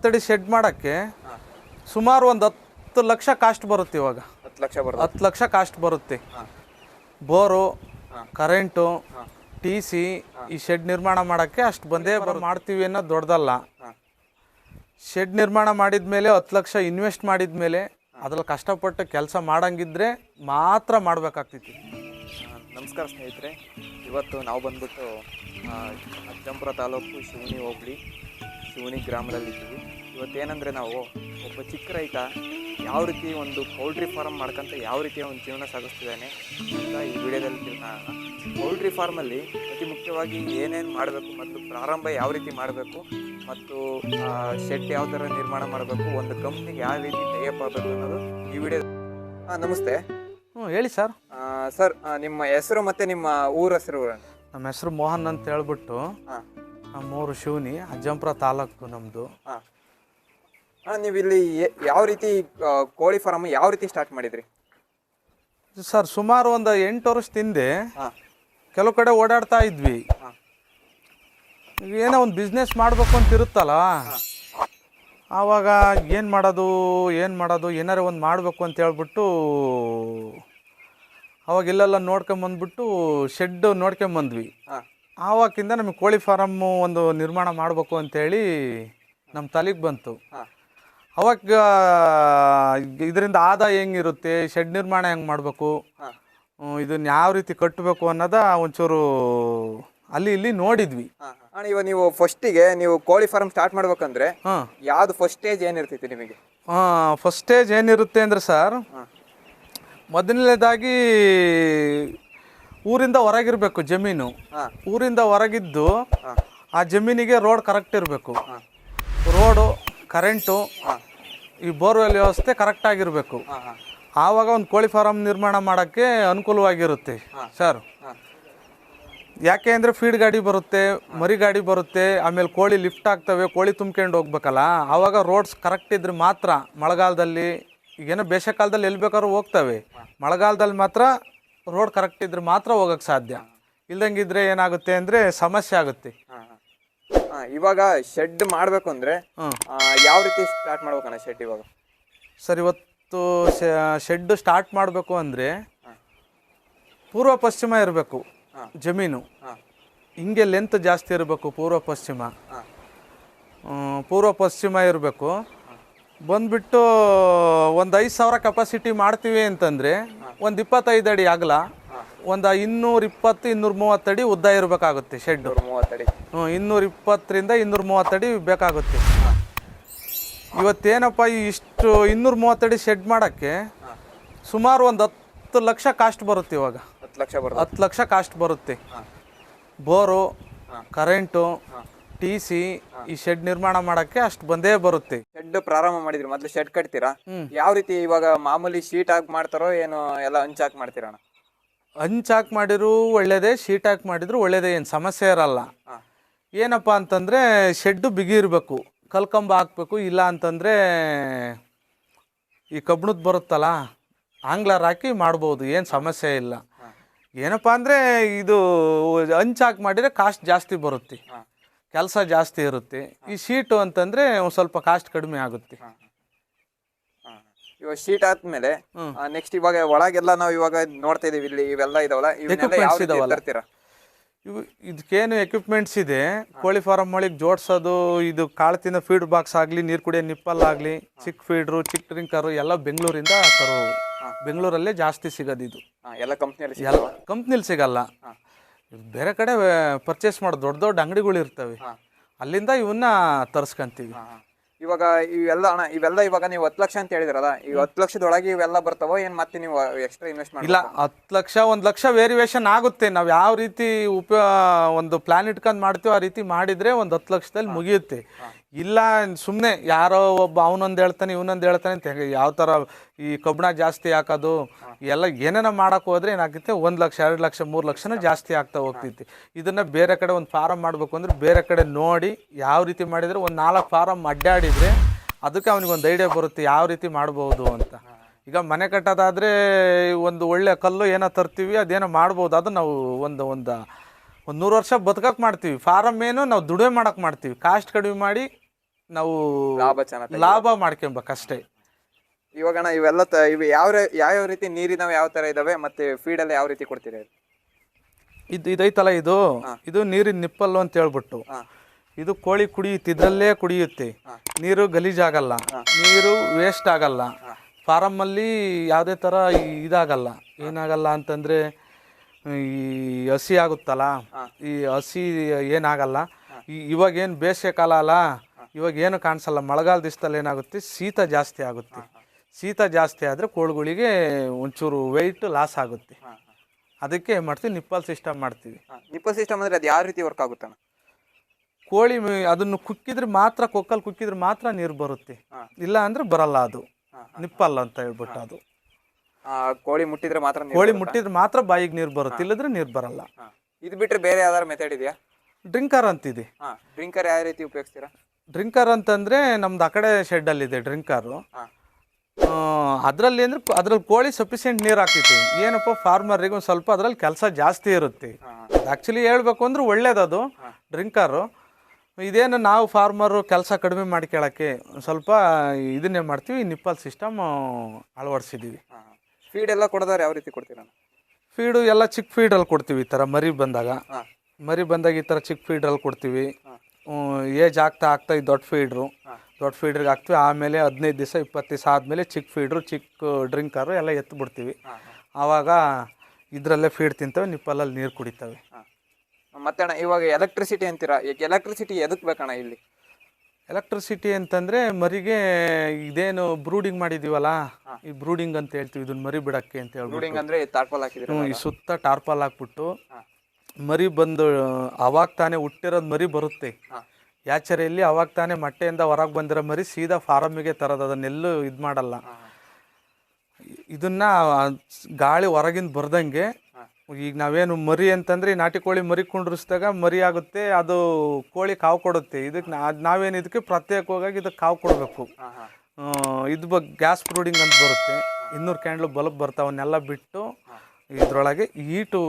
ಹತ್ತಡಿ shed ಮಾಡೋಕ್ಕೆ ಸುಮಾರು ಒಂದು ಹತ್ತು ಲಕ್ಷ ಕಾಸ್ಟ್ ಬರುತ್ತೆ ಇವಾಗ. ಹತ್ತು ಲಕ್ಷ ಬರುತ್ತೆ? ಹತ್ತು ಲಕ್ಷ ಕಾಸ್ಟ್ ಬರುತ್ತೆ. ಬೋರು ಕರೆಂಟು ಟಿ ಸಿ ಈ ಶೆಡ್ ನಿರ್ಮಾಣ ಮಾಡೋಕ್ಕೆ ಅಷ್ಟು ಬಂದೇ ಮಾಡ್ತೀವಿ ಅನ್ನೋದು ದೊಡ್ಡದಲ್ಲ. ಶೆಡ್ ನಿರ್ಮಾಣ ಮಾಡಿದ ಮೇಲೆ ಹತ್ತು ಲಕ್ಷ ಇನ್ವೆಸ್ಟ್ ಮಾಡಿದ ಮೇಲೆ ಅದ್ರಲ್ಲಿ ಕಷ್ಟಪಟ್ಟು ಕೆಲಸ ಮಾಡಂಗಿದ್ರೆ ಮಾತ್ರ ಮಾಡಬೇಕಾಗ್ತಿತ್ತು. ನಮಸ್ಕಾರ ಸ್ನೇಹಿತರೆ. ಇವತ್ತು ನಾವು ಬಂದ್ಬಿಟ್ಟು ಅಜ್ಜಂಪುರ ತಾಲೂಕು ಶಿವನಿ ಹೋಬಳಿ. ಶಿವನಿ ಗ್ರಾಮದಲ್ಲಿದ್ದೀವಿ ಇವತ್ತೇನಂದರೆ ನಾವು ಒಬ್ಬ ಚಿಕ್ಕ ರೈತ ಯಾವ ರೀತಿ ಒಂದು ಪೌಲ್ಟ್ರಿ ಫಾರ್ಮ್ ಮಾಡ್ಕೊಂತ ಯಾವ ರೀತಿಯ ಒಂದು ಜೀವನ ಸಾಗಿಸ್ತಿದ್ದಾನೆ ಅಂತ ಈ ವಿಡಿಯೋದಲ್ಲಿ ತಿಳ್ಕೊಳ್ಳೋಣ. ಪೌಲ್ಟ್ರಿ ಫಾರ್ಮಲ್ಲಿ ಅತಿ ಮುಖ್ಯವಾಗಿ ಏನೇನು ಮಾಡಬೇಕು ಮತ್ತು ಪ್ರಾರಂಭ ಯಾವ ರೀತಿ ಮಾಡಬೇಕು ಮತ್ತು ಶೆಡ್ ಯಾವ ಥರ ನಿರ್ಮಾಣ ಮಾಡಬೇಕು ಒಂದು ಕಂಪ್ನಿಗೆ ಯಾವ ರೀತಿ ಟೈಅಪ್ ಆಗಬೇಕು ಅನ್ನೋದು ಈ ವಿಡಿಯೋ ಹಾಂ ನಮಸ್ತೆ. ಹ್ಞೂ ಹೇಳಿ ಸರ್. ಸರ್ ನಿಮ್ಮ ಹೆಸರು ಮತ್ತು ನಿಮ್ಮ ಊರ ಹೆಸರು? ನಮ್ಮ ಹೆಸರು ಮೋಹನ್ ಅಂತ ಹೇಳ್ಬಿಟ್ಟು ಹಾಂ ನಮ್ಮೂರು ಶಿವನಿ ಅಜ್ಜಂಪುರ ತಾಲೂಕು ನಮ್ಮದು ಹಾಂ. ಹಾಂ ನೀವು ಇಲ್ಲಿ ಯಾವ ರೀತಿ ಕೋಳಿ ಫಾರಮ್ ಯಾವ ರೀತಿ ಸ್ಟಾರ್ಟ್ ಮಾಡಿದ್ರಿ? ಸರ್ ಸುಮಾರು ಒಂದು ಎಂಟು ವರ್ಷ ಹಿಂದೆ ಹಾಂ. ಕೆಲವು ಕಡೆ ಓಡಾಡ್ತಾ ಇದ್ವಿ. ಏನೋ ಒಂದು ಬಿಸ್ನೆಸ್ ಮಾಡಬೇಕು ಅಂತ ಇರುತ್ತಲ್ಲ ಆವಾಗ ಏನು ಮಾಡೋದು ಏನು ಮಾಡೋದು ಏನಾರ ಒಂದು ಮಾಡಬೇಕು ಅಂತ ಹೇಳ್ಬಿಟ್ಟು ಅವಾಗ ಇಲ್ಲೆಲ್ಲ ನೋಡ್ಕೊಂಬಂದ್ಬಿಟ್ಟು ಶೆಡ್ ನೋಡ್ಕೊಂಬಂದ್ವಿ. ಹಾಂ. ಆವಾಗಿಂದ ನಮಗೆ ಕೋಳಿ ಫಾರಮ್ಮು ಒಂದು ನಿರ್ಮಾಣ ಮಾಡಬೇಕು ಅಂತೇಳಿ ನಮ್ಮ ತಲೆಗೆ ಬಂತು. ಅವಾಗ ಇದರಿಂದ ಆದಾಯ ಹೆಂಗಿರುತ್ತೆ ಶೆಡ್ ನಿರ್ಮಾಣ ಹೆಂಗೆ ಮಾಡಬೇಕು ಇದನ್ನ ಯಾವ ರೀತಿ ಕಟ್ಟಬೇಕು ಅನ್ನೋದ ಒಂಚೂರು ಅಲ್ಲಿ ಇಲ್ಲಿ ನೋಡಿದ್ವಿ. ಇವಾಗ ನೀವು ಫಸ್ಟಿಗೆ ನೀವು ಕೋಳಿ ಫಾರ್ಮ್ ಸ್ಟಾರ್ಟ್ ಮಾಡ್ಬೇಕಂದ್ರೆ ಹಾಂ. ಯಾವ್ದು ಫಸ್ಟ್ ಸ್ಟೇಜ್ ಏನಿರ್ತೈತಿ ನಿಮಗೆ? ಫಸ್ಟ್ ಸ್ಟೇಜ್ ಏನಿರುತ್ತೆ ಅಂದ್ರೆ ಸರ್ ಮೊದಲನೇದಾಗಿ ಊರಿಂದ ಹೊರಗಿರ್ಬೇಕು ಜಮೀನು. ಊರಿಂದ ಹೊರಗಿದ್ದು ಆ ಜಮೀನಿಗೆ ರೋಡ್ ಕರೆಕ್ಟ್ ಇರಬೇಕು. ರೋಡು ಕರೆಂಟು ಈ ಬೋರ್ವೆಲ್ ವ್ಯವಸ್ಥೆ ಕರೆಕ್ಟ್ ಆಗಿರಬೇಕು. ಆವಾಗ ಒಂದು ಕೋಳಿ ಫಾರಂ ನಿರ್ಮಾಣ ಮಾಡೋಕ್ಕೆ ಅನುಕೂಲವಾಗಿರುತ್ತೆ ಸರ್ ಯಾಕೆ ಅಂದರೆ ಫೀಡ್ ಗಾಡಿ ಬರುತ್ತೆ ಮರಿ ಗಾಡಿ ಬರುತ್ತೆ ಆಮೇಲೆ ಕೋಳಿ ಲಿಫ್ಟ್ ಆಗ್ತವೆ ಕೋಳಿ ತುಂಬ್ಕೊಂಡು ಹೋಗ್ಬೇಕಲ್ಲ ಆವಾಗ ರೋಡ್ಸ್ ಕರೆಕ್ಟ್ ಇದ್ರೆ ಮಾತ್ರ ಮಳೆಗಾಲದಲ್ಲಿ ಈಗೇನೋ ಬೇಸಿಗೆಕಾಲದಲ್ಲಿ ಎಲ್ಲಿ ಬೇಕಾದ್ರೂ ಹೋಗ್ತವೆ. ಮಳೆಗಾಲದಲ್ಲಿ ಮಾತ್ರ ರೋಡ್ ಕರೆಕ್ಟ್ ಇದ್ರೆ ಮಾತ್ರ ಹೋಗಕ್ಕೆ ಸಾಧ್ಯ. ಇಲ್ದಂಗಿದ್ರೆ ಏನಾಗುತ್ತೆ ಅಂದರೆ ಸಮಸ್ಯೆ ಆಗುತ್ತೆ. ಹಾಂ ಇವಾಗ ಶೆಡ್ ಮಾಡಬೇಕು ಅಂದರೆ ಯಾವ ರೀತಿ ಸ್ಟಾರ್ಟ್ ಮಾಡ್ಬೇಕಣ್ಣ ಶೆಡ್ ಇವಾಗ? ಸರ್ ಇವತ್ತು ಶೆಡ್ ಸ್ಟಾರ್ಟ್ ಮಾಡಬೇಕು ಅಂದರೆ ಪೂರ್ವ ಪಶ್ಚಿಮ ಇರಬೇಕು. ಜಮೀನು. ಹಾಂ. ಹಿಂಗೆ ಲೆಂತ್ ಜಾಸ್ತಿ ಇರಬೇಕು ಪೂರ್ವ ಪಶ್ಚಿಮ. ಪೂರ್ವ ಪಶ್ಚಿಮ ಇರಬೇಕು. ಬಂದ್ಬಿಟ್ಟು ಒಂದು ಐದು ಸಾವಿರ ಕೆಪಾಸಿಟಿ ಮಾಡ್ತೀವಿ ಅಂತಂದರೆ ಒಂದು ಇಪ್ಪತ್ತೈದು ಅಡಿ ಆಗಲ್ಲ ಒಂದು ಇನ್ನೂರ ಇಪ್ಪತ್ತು ಇನ್ನೂರ ಮೂವತ್ತಡಿ ಉದ್ದ ಇರಬೇಕಾಗುತ್ತೆ ಶೆಡ್ಡು ಮೂವತ್ತಡಿ ಹ್ಞೂ ಇನ್ನೂರ ಇಪ್ಪತ್ತರಿಂದ ಇನ್ನೂರ ಮೂವತ್ತಡಿ ಬೇಕಾಗುತ್ತೆ. ಇವತ್ತೇನಪ್ಪ ಇಷ್ಟು ಇನ್ನೂರ ಮೂವತ್ತಡಿ ಶೆಡ್ ಮಾಡೋಕ್ಕೆ ಸುಮಾರು ಒಂದು ಹತ್ತು ಲಕ್ಷ ಕಾಸ್ಟ್ ಬರುತ್ತೆ ಇವಾಗ. ಹತ್ತು ಲಕ್ಷ ಬರುತ್ತೆ. ಹತ್ತು ಲಕ್ಷ ಕಾಸ್ಟ್ ಬರುತ್ತೆ. ಬೋರು. ಕರೆಂಟು ಹಾಂ. ಟಿ ಸಿ ಈ ಶೆಡ್ ನಿರ್ಮಾಣ ಮಾಡಕ್ಕೆ ಅಷ್ಟು ಬಂದೇ ಬರುತ್ತೆ. ಶೆಡ್ ಪ್ರಾರಂಭ ಮಾಡಿದ್ರಿ ಮೊದ್ಲು ಶೆಡ್ ಕಟ್ತೀರಾ. ಯಾವ ರೀತಿ ಇವಾಗ ಮಾಮೂಲಿ ಶೀಟ್ ಹಾಕಿ ಮಾಡ್ತಾರೋ ಏನು ಎಲ್ಲ ಹಂಚ್ ಹಾಕಿ ಮಾಡ್ತೀರಾ ಹಂಚ್ ಹಂಚಾಕ್ ಮಾಡಿದ್ರು ಒಳ್ಳೇದೇ ಶೀಟ್ ಹಾಕಿ ಮಾಡಿದ್ರು ಒಳ್ಳೇದೇ ಏನು ಸಮಸ್ಯೆ ಇರಲ್ಲ. ಏನಪ್ಪ ಅಂತಂದರೆ ಶೆಡ್ಡು ಬಿಗಿ ಇರಬೇಕು ಕಲ್ಕಂಬ ಹಾಕ್ಬೇಕು ಇಲ್ಲ ಅಂತಂದರೆ ಈ ಕಬ್ಣದ್ದು ಬರುತ್ತಲ್ಲ ಆಂಗ್ಲರ್ ಹಾಕಿ ಮಾಡ್ಬೋದು ಏನು ಸಮಸ್ಯೆ ಇಲ್ಲ. ಏನಪ್ಪ ಅಂದರೆ ಇದು ಹಾಕಿ ಮಾಡಿದರೆ ಕಾಸ್ಟ್ ಜಾಸ್ತಿ ಬರುತ್ತೆ. ಕೆಲಸ ಜಾಸ್ತಿ ಇರುತ್ತೆ. ಈ ಶೀಟು ಅಂತಂದ್ರೆ ಒಂದು ಸ್ವಲ್ಪ ಕಾಸ್ಟ್ ಕಡಿಮೆ ಆಗುತ್ತೆ. ಇವಾಗ ಶೀಟ್ ಆದ್ಮೇಲೆ. ನೆಕ್ಸ್ಟ್ ಇವಾಗ ಒಳಗೆಲ್ಲ ನಾವು ಇವಾಗ ನೋಡ್ತಾ ಇದೀವಿ ಇಲ್ಲಿ ಇವೆಲ್ಲ ಇದಾವಲ್ಲ ಇವನ್ನೆಲ್ಲ ಯಾವ Equipments ಇದಾವಲ್ಲ. ತರ್ತೀರಾ? ಇವು ಇದಕ್ಕೇನು ಎಕ್ವಿಪ್ಮೆಂಟ್ಸ್ ಇದೆ. ಕೋಳಿ ಫಾರಂ ಒಳಗೆ ಜೋಡಿಸೋದು ಇದು ಕಾಳು ತಿನ್ನೋ ಫೀಡ್ ಬಾಕ್ಸ್ ಆಗಲಿ ನೀರು ಕುಡಿಯೋ ನಿಪ್ಪಲ್ ಆಗಲಿ ಚಿಕ್ಕ ಫೀಡ್ರು ಚಿಕ್ಕ ಡ್ರಿಂಕರು ಎಲ್ಲ ಬೆಂಗಳೂರಿಂದ ತರೋದು. ಬೆಂಗಳೂರಲ್ಲೇ ಜಾಸ್ತಿ ಸಿಗೋದು ಇದು ಹಾಂ ಎಲ್ಲ ಕಂಪ್ನಿಯಲ್ಲಿ ಎಲ್ಲ ಕಂಪ್ನಿಲಿ ಸಿಗಲ್ಲ. ಬೇರೆ ಕಡೆ ಪರ್ಚೇಸ್ ಮಾಡೋ ದೊಡ್ಡ ದೊಡ್ಡ ಅಂಗಡಿಗಳು ಇರ್ತವೆ. ಅಲ್ಲಿಂದ ಇವನ್ನ ತರ್ಸ್ಕಂತೀವಿ. ಇವಾಗ ಇವೆಲ್ಲ ಅಣ್ಣ ಇವೆಲ್ಲ ಇವಾಗ ನೀವು ಹತ್ತು ಲಕ್ಷ ಅಂತ ಹೇಳಿದ್ರಲ್ಲ ಈ ಹತ್ತು ಲಕ್ಷದೊಳಗೆ ಇವೆಲ್ಲ ಬರ್ತಾವೋ ಏನು ಮತ್ತೆ ನೀವು ಎಕ್ಸ್ಟ್ರಾ ಇನ್ವೆಸ್ಟ್ ಮಾಡಿ ಇಲ್ಲ ಹತ್ತು ಲಕ್ಷ ಒಂದು ಲಕ್ಷ ವೇರಿಯೇಷನ್ ಆಗುತ್ತೆ. ನಾವು ಯಾವ ರೀತಿ ಉಪ ಒಂದು ಪ್ಲಾನ್ ಇಟ್ಕೊಂಡು ಮಾಡ್ತೀವೋ ಆ ರೀತಿ ಮಾಡಿದರೆ ಒಂದು ಹತ್ತು ಲಕ್ಷದಲ್ಲಿ ಮುಗಿಯುತ್ತೆ. ಇಲ್ಲ ಸುಮ್ಮನೆ ಯಾರೋ ಒಬ್ಬ ಅವನೊಂದು ಹೇಳ್ತಾನೆ, ಇವನೊಂದು ಹೇಳ್ತಾನೆ ಅಂತ ಯಾವ ಥರ ಈ ಕಬ್ಬಣ ಜಾಸ್ತಿ ಹಾಕೋದು, ಎಲ್ಲ ಏನೇನೋ ಮಾಡೋಕೆ ಹೋದ್ರೆ ಏನಾಗುತ್ತೆ? ಒಂದು ಲಕ್ಷ, ಎರಡು ಲಕ್ಷ, ಮೂರು ಲಕ್ಷನ ಜಾಸ್ತಿ ಆಗ್ತಾ ಹೋಗ್ತೈತಿ ಇದನ್ನು ಬೇರೆ ಕಡೆ ಒಂದು ಫಾರಮ್ ಮಾಡಬೇಕು ಅಂದ್ರೆ ಬೇರೆ ಕಡೆ ನೋಡಿ ಯಾವ ರೀತಿ ಮಾಡಿದರೆ ಒಂದು ನಾಲ್ಕು ಫಾರಮ್ ಅಡ್ಡಾಡಿದರೆ ಅದಕ್ಕೆ ಅವನಿಗೆ ಒಂದು ಐಡಿಯಾ ಬರುತ್ತೆ ಯಾವ ರೀತಿ ಮಾಡ್ಬೋದು ಅಂತ. ಈಗ ಮನೆ ಕಟ್ಟೋದಾದರೆ ಒಂದು ಒಳ್ಳೆ ಕಲ್ಲು ಏನೋ ತರ್ತೀವಿ, ಅದೇನೋ ಮಾಡ್ಬೋದು ಅದು ನಾವು ಒಂದು ಒಂದು ಒಂದು ನೂರು ವರ್ಷ ಬದುಕಕ್ಕೆ ಮಾಡ್ತೀವಿ. ಫಾರಮ್ ಏನು ನಾವು ದುಡಿಮೆ ಮಾಡಕ್ಕೆ ಮಾಡ್ತೀವಿ. ಕಾಸ್ಟ್ ಕಡಿಮೆ ಮಾಡಿ ನಾವು ಲಾಭ ಚೆನ್ನಾಗಿ ಲಾಭ ಮಾಡ್ಕೊಬೇಕಷ್ಟೇ ಇವಾಗಣ ಇವೆಲ್ಲ ತ ಇವು ಯಾವ ರೇ- ಯಾವ್ಯಾವ ರೀತಿ ನೀರಿನ ಯಾವ ತರ ಇದಾವೆ ಮತ್ತೆ ಫೀಡ್ ಎಲ್ಲ ಯಾವ ರೀತಿ ಕೊಡ್ತೀರಿ? ಇದು ಇದೈತಲ್ಲ ಇದು? ಇದು ನೀರಿನ ನಿಪ್ಪಲ್ಲು ಅಂತ ಹೇಳ್ಬಿಟ್ಟು. ಹಾ. ಇದು ಕೋಳಿ ಕುಡಿಯುತ್ತೆ. ಇದರಲ್ಲೇ ಕುಡಿಯುತ್ತೆ. ನೀರು ಗಲೀಜಾಗಲ್ಲ ನೀರು ವೇಸ್ಟ್ ಆಗಲ್ಲ. ಫಾರಮ್ ಫಾರಮ್ಮಲ್ಲಿ ಯಾವುದೇ ಥರ ಇದಾಗಲ್ಲ. ಏನಾಗಲ್ಲ ಅಂತಂದರೆ ಈ ಹಸಿ ಆಗುತ್ತಲ್ಲ ಈ ಹಸಿ ಏನಾಗಲ್ಲ. ಈ ಇವಾಗ ಏನು ಬೇಸಿಗೆ ಕಾಲ ಅಲ್ಲ ಇವಾಗ ಏನು ಕಾಣಿಸಲ್ಲ ಮಳೆಗಾಲ ದಿವಸದಲ್ಲಿ ಏನಾಗುತ್ತೆ? ಶೀತ ಜಾಸ್ತಿ ಆಗುತ್ತೆ. ಶೀತ ಜಾಸ್ತಿ ಆದರೆ ಕೋಳುಗಳಿಗೆ ಒಂಚೂರು ವೆಯ್ಟ್ ಲಾಸ್ ಆಗುತ್ತೆ. ಅದಕ್ಕೆ ಏನು ಮಾಡ್ತೀವಿ? ನಿಪ್ಪಲ್ ಸಿಸ್ಟಮ್ ಮಾಡ್ತೀವಿ. ನಿಪ್ಪಲ್ ಸಿಸ್ಟಮ್ ಅಂದರೆ ಅದು ಯಾವ ರೀತಿ ವರ್ಕ್ ಆಗುತ್ತೆ ಕೋಳಿ ಮೆ- ಅದನ್ನು ಕುಕ್ಕಿದ್ರೆ ಮಾತ್ರ ಕೊಕ್ಕಲ್ಲಿ ಕುಕ್ಕಿದ್ರೆ ಮಾತ್ರ ನೀರು ಬರುತ್ತೆ. ಇಲ್ಲ ಅಂದರೆ ಬರಲ್ಲ ಅದು. ನಿಪ್ಪಲ್ ನಿಪ್ಪಲ್ಲ ಅಂತ ಹೇಳ್ಬಿಟ್ಟು ಅದು. ಕೋಳಿ ಮುಟ್ಟಿದ್ರೆ ಮಾತ್ರ ಕೋಳಿ ಮುಟ್ಟಿದ್ರೆ ಮಾತ್ರ ಬಾಯಿಗೆ ನೀರು ಬರುತ್ತೆ ಇಲ್ಲದ್ರೆ ನೀರು ಬರಲ್ಲ. ಇದು ಬಿಟ್ಟರೆ ಬೇರೆ ಯಾವ್ದಾರು ಮೆಥಡ್ ಇದೆಯಾ? ಡ್ರಿಂಕರ್ ಅಂತಿದೆ. ಡ್ರಿಂಕರ್ ಯಾವ ರೀತಿ ಉಪಯೋಗಿಸ್ತೀರಾ? ಡ್ರಿಂಕರ್ ಅಂತಂದ್ರೆ ನಮ್ದು ಆ ಕಡೆ ಶೆಡ್ಡಲ್ಲಿದೆ ಡ್ರಿಂಕರು. ಹಾ. ಅದರಲ್ಲಿ ಅಂದ್ರೆ ಅದ್ರಲ್ಲಿ ಕೋಳಿ ಸಫಿಷಿಯೆಂಟ್ ನೀರು ಹಾಕ್ತಿತ್ತು. ಏನಪ್ಪ ಫಾರ್ಮರಿಗೆ ಒಂದು ಸ್ವಲ್ಪ ಅದ್ರಲ್ಲಿ ಕೆಲಸ ಜಾಸ್ತಿ ಇರುತ್ತೆ. ಆ್ಯಕ್ಚುಲಿ ಹೇಳ್ಬೇಕು ಅಂದ್ರೆ ಒಳ್ಳೇದದು ಡ್ರಿಂಕರು. ಇದೇನು ನಾವು ಫಾರ್ಮರು ಕೆಲಸ ಕಡಿಮೆ ಮಾಡ್ಕೊಳ್ಳೋಕ್ಕೆ ಸ್ವಲ್ಪ ಇದನ್ನೇ ಮಾಡ್ತೀವಿ ನಿಪ್ಪಲ್ ಸಿಸ್ಟಮ್ ಅಳವಡಿಸಿದ್ದೀವಿ ಫೀಡ್ ಎಲ್ಲ ಕೊಡೋದಾರೆ ಯಾವ ರೀತಿ ಕೊಡ್ತೀರಾ? ಫೀಡು ಎಲ್ಲ ಚಿಕ್ಕ ಫೀಡಲ್ಲಿ ಕೊಡ್ತೀವಿ ಈ ಥರ ಮರಿ ಬಂದಾಗ. ಹಾ. ಮರಿ ಬಂದಾಗ ಈ ಥರ ಚಿಕ್ಕ ಫೀಡ್ರಲ್ಲಿ ಕೊಡ್ತೀವಿ. ಏಜ್ ಆಗ್ತಾ ಆಗ್ತಾ ಈ ದೊಡ್ಡ ಫೀಡ್ರು. ದೊಡ್ಡ ಫೀಡ್ರಿಗೆ ಹಾಕ್ತೀವಿ ಆಮೇಲೆ ಹದಿನೈದು ದಿವಸ ಇಪ್ಪತ್ತು ದಿವಸ ಆದಮೇಲೆ ಚಿಕ್ಕ ಫೀಡ್ರು ಚಿಕ್ಕ ಡ್ರಿಂಕರು ಎಲ್ಲ ಎತ್ತು ಬಿಡ್ತೀವಿ. ಆವಾಗ ಇದರಲ್ಲೇ ಫೀಡ್ ತಿಂತವೆ ನಿಪ್ಪಲ್ಲಲ್ಲಿ ನೀರು ಕುಡಿತವೆ. ಮತ್ತೆ ಅಣ್ಣ ಇವಾಗ ಎಲೆಕ್ಟ್ರಿಸಿಟಿ ಅಂತೀರಾ? ಈಗ ಎಲೆಕ್ಟ್ರಿಸಿಟಿ ಎದಕ್ಕೆ ಬೇಕಣ್ಣ ಇಲ್ಲಿ? ಎಲೆಕ್ಟ್ರಿಸಿಟಿ ಅಂತಂದರೆ ಮರಿಗೆ ಇದೇನು ಬ್ರೂಡಿಂಗ್ ಮಾಡಿದೀವಲ್ಲ? ಈ ಬ್ರೂಡಿಂಗ್ ಅಂತ ಹೇಳ್ತೀವಿ ಇದನ್ನ ಮರಿ ಬಿಡಕ್ಕೆ ಅಂತ ಹೇಳ್ಬಿಟ್ಟು. ಅಂದ್ರೆ ತಾಟ್ಪಲ್ ಹಾಕಿದ್ರು ಈ ಸುತ್ತ ಟಾರ್ಪಲ್ ಹಾಕ್ಬಿಟ್ಟು ಮರಿ ಬಂದು ಅವಾಗ ತಾನೇ ಹುಟ್ಟಿರೋದು ಮರಿ ಬರುತ್ತೆ. ಯಾಚರೆಯಲ್ಲಿ ಅವಾಗ ತಾನೇ ಮೊಟ್ಟೆಯಿಂದ ಹೊರಗೆ ಬಂದಿರೋ ಮರಿ ಸೀದಾ ಫಾರಮ್ಮಿಗೆ ತರೋದು ಅದನ್ನೆಲ್ಲೂ ಇದು ಮಾಡಲ್ಲ. ಇದನ್ನ ಗಾಳಿ ಹೊರಗಿಂದ ಬರ್ದಂಗೆ. ಈಗ ನಾವೇನು ಮರಿ ಅಂತಂದ್ರೆ ನಾಟಿ ಕೋಳಿ ಮರಿ ಕುಂಡ್ರಿಸಿದಾಗ ಮರಿ ಆಗುತ್ತೆ ಅದು ಕೋಳಿ ಕಾವು ಕೊಡುತ್ತೆ. ಇದಕ್ಕೆ ನಾವೇನು ಇದಕ್ಕೆ ಪ್ರತ್ಯೇಕವಾಗಿ ಇದಕ್ಕೆ ಕಾವು ಕೊಡಬೇಕು. ಇದು ಬಗ್ಗೆ ಗ್ಯಾಸ್ ಬ್ರೂಡಿಂಗ್ ಅಂತ ಬರುತ್ತೆ. ಇನ್ನೂರು ಕ್ಯಾಂಡ್ಲು ಬಲ್ಬ್ ಬರ್ತಾವನ್ನೆಲ್ಲ ಬಿಟ್ಟು ಇದರೊಳಗೆ ಈಟು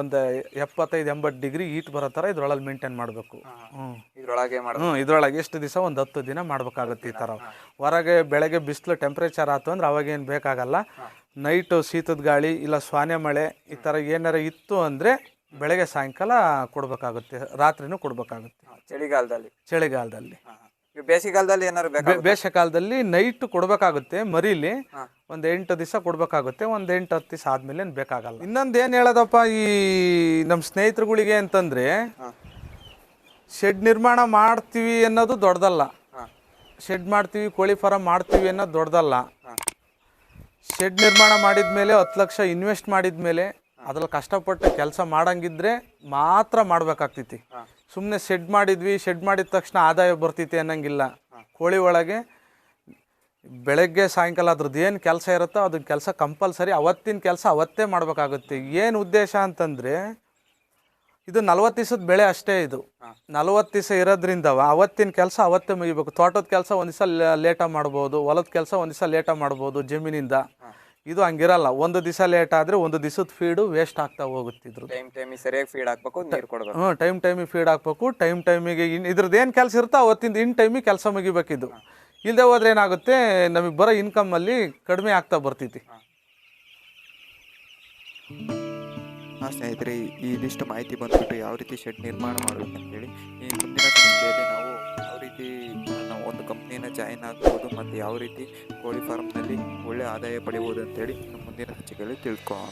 ಒಂದು ಎಪ್ಪತ್ತೈದು ಎಂಬತ್ತು ಡಿಗ್ರಿ ಈಟ್ ಬರೋ ಥರ ಇದರೊಳಗೆ ಮೇಂಟೈನ್ ಮಾಡಬೇಕು. ಹ್ಞೂ ಇದ್ರೊಳಗೆ ಹ್ಞೂ ಇದ್ರೊಳಗೆ ಎಷ್ಟು ದಿವಸ ಒಂದು ಹತ್ತು ದಿನ ಮಾಡಬೇಕಾಗುತ್ತೆ ಈ ಥರ ಹೊರಗೆ ಬೆಳಗ್ಗೆ ಬಿಸಿಲು ಟೆಂಪ್ರೇಚರ್ ಆಯ್ತು ಅಂದ್ರೆ ಅವಾಗೇನು ಬೇಕಾಗಲ್ಲ. ನೈಟು ಶೀತದ ಗಾಳಿ ಇಲ್ಲ ಸ್ವಾನೆ ಮಳೆ ಈ ಥರ ಏನಾರ ಇತ್ತು ಅಂದರೆ ಬೆಳಗ್ಗೆ ಸಾಯಂಕಾಲ ಕೊಡಬೇಕಾಗುತ್ತೆ ರಾತ್ರಿನೂ ಕೊಡಬೇಕಾಗುತ್ತೆ. ಚಳಿಗಾಲದಲ್ಲಿ. ಚಳಿಗಾಲದಲ್ಲಿ. ಬೇಸಿಗೆಗಾಲದಲ್ಲಿ ಏನಾದ್ರು ಬೇಕಾ ಬೇಸಿಗೆಕಾಲದಲ್ಲಿ ನೈಟ್ ಕೊಡಬೇಕಾಗುತ್ತೆ ಮರಿಲಿ ಒಂದ್ ಎಂಟು ದಿವಸ ಕೊಡಬೇಕಾಗುತ್ತೆ ಒಂದು ಎಂಟು ಹತ್ತು ದಿವಸ ಆದ್ಮೇಲೆ ಏನ್ ಬೇಕಾಗಲ್ಲ. ಇನ್ನೊಂದು ಏನು ಹೇಳೋದಪ್ಪ ಈ ನಮ್ಮ ಸ್ನೇಹಿತರುಗಳಿಗೆ ಅಂತಂದ್ರೆ ಶೆಡ್ ನಿರ್ಮಾಣ ಮಾಡ್ತೀವಿ ಅನ್ನೋದು ದೊಡ್ಡದಲ್ಲ. ಶೆಡ್ ಮಾಡ್ತೀವಿ ಕೋಳಿ ಫಾರಂ ಮಾಡ್ತೀವಿ ಅನ್ನೋದು ದೊಡ್ಡದಲ್ಲ. ಶೆಡ್ ನಿರ್ಮಾಣ ಮಾಡಿದ ಮೇಲೆ ಹತ್ತು ಲಕ್ಷ ಇನ್ವೆಸ್ಟ್ ಮಾಡಿದ ಮೇಲೆ ಅದ್ರಲ್ಲಿ ಕಷ್ಟಪಟ್ಟು ಕೆಲಸ ಮಾಡಂಗಿದ್ರೆ ಮಾತ್ರ ಮಾಡ್ಬೇಕಾಗ್ತೈತಿ. ಸುಮ್ಮನೆ ಶೆಡ್ ಮಾಡಿದ್ವಿ ಶೆಡ್ ಮಾಡಿದ ತಕ್ಷಣ ಆದಾಯ ಬರ್ತೈತಿ ಅನ್ನಂಗಿಲ್ಲ. ಕೋಳಿ ಒಳಗೆ ಬೆಳಗ್ಗೆ ಸಾಯಂಕಾಲ ಅದ್ರದ್ದು ಏನು ಕೆಲಸ ಇರುತ್ತೋ ಅದನ್ನ ಕೆಲಸ ಕಂಪಲ್ಸರಿ ಅವತ್ತಿನ ಕೆಲಸ ಅವತ್ತೇ ಮಾಡಬೇಕಾಗುತ್ತೆ. ಏನು ಉದ್ದೇಶ ಅಂತಂದರೆ, ಇದು ನಲ್ವತ್ತು ದಿವಸದ ಬೆಳೆ ಅಷ್ಟೇ ಇದು. ನಲವತ್ತು ದಿವಸ ಇರೋದ್ರಿಂದ ಅವತ್ತಿನ ಕೆಲಸ ಅವತ್ತೇ ಮುಗಿಬೇಕು. ತೋಟದ ಕೆಲಸ ಒಂದು ದಿವಸ ಲೇಟಾಗಿ ಮಾಡ್ಬೋದು, ಹೊಲದ ಕೆಲಸ ಒಂದು ದಿವಸ ಲೇಟಾಗಿ ಮಾಡ್ಬೋದು ಜಮೀನಿಂದ. ಇದು ಹಂಗಿರಲ್ಲ. ಒಂದು ದಿವಸ ಲೇಟ್ ಆದ್ರೆ ಒಂದು ದಿವಸದ ಫೀಡು ವೇಸ್ಟ್ ಆಗ್ತಾ ಹೋಗುತ್ತಿದ್ರು ಟೈಮ್ ಟೈಮ್ ಸರಿಯಾಗಿ ಫೀಡ್ ಹಾಕ್ಬೇಕು ನೀರು ಕೊಡಬೇಕು. ಹ್ಞೂ ಟೈಮ್ ಟೈಮಿಗೆ ಫೀಡ್ ಹಾಕ್ಬೇಕು ಟೈಮ್ ಟೈಮಿಗೆ ಇನ್ ಇದ್ರದ್ದು ಏನು ಕೆಲಸ ಇರುತ್ತೋ ಅವತ್ತಿಂದ ಇನ್ ಟೈಮಿಗೆ ಕೆಲಸ ಮುಗಿಬೇಕಿದ್ದು. ಇಲ್ಲದೆ ಹೋದ್ರೆ ಏನಾಗುತ್ತೆ ನಮಗೆ ಬರೋ ಇನ್ಕಮಲ್ಲಿ ಕಡಿಮೆ ಆಗ್ತಾ ಬರ್ತೈತಿ. ಹಾಂ. ಸ್ನೇಹಿತರೆ ಈ- ಇದಿಷ್ಟು ಮಾಹಿತಿ ಬಂದ್ಬಿಟ್ಟು ಯಾವ ರೀತಿ ಶೆಡ್ ನಿರ್ಮಾಣ ಮಾಡಬೇಕು ಅಂತೇಳಿ ಈ ಮುಂದಿನ ಜಾಯಿನ್ ಆಗ್ಬೋದು ಮತ್ತು ಯಾವ ರೀತಿ ಕೋಳಿ ಫಾರ್ಮ್ನಲ್ಲಿ ಒಳ್ಳೆಯ ಆದಾಯ ಪಡೆಯುವುದು ಅಂತೇಳಿ ಮುಂದಿನ ಸಂಚಿಕೆಯಲ್ಲಿ ತಿಳ್ಕೊಳ್ಳೋಣ.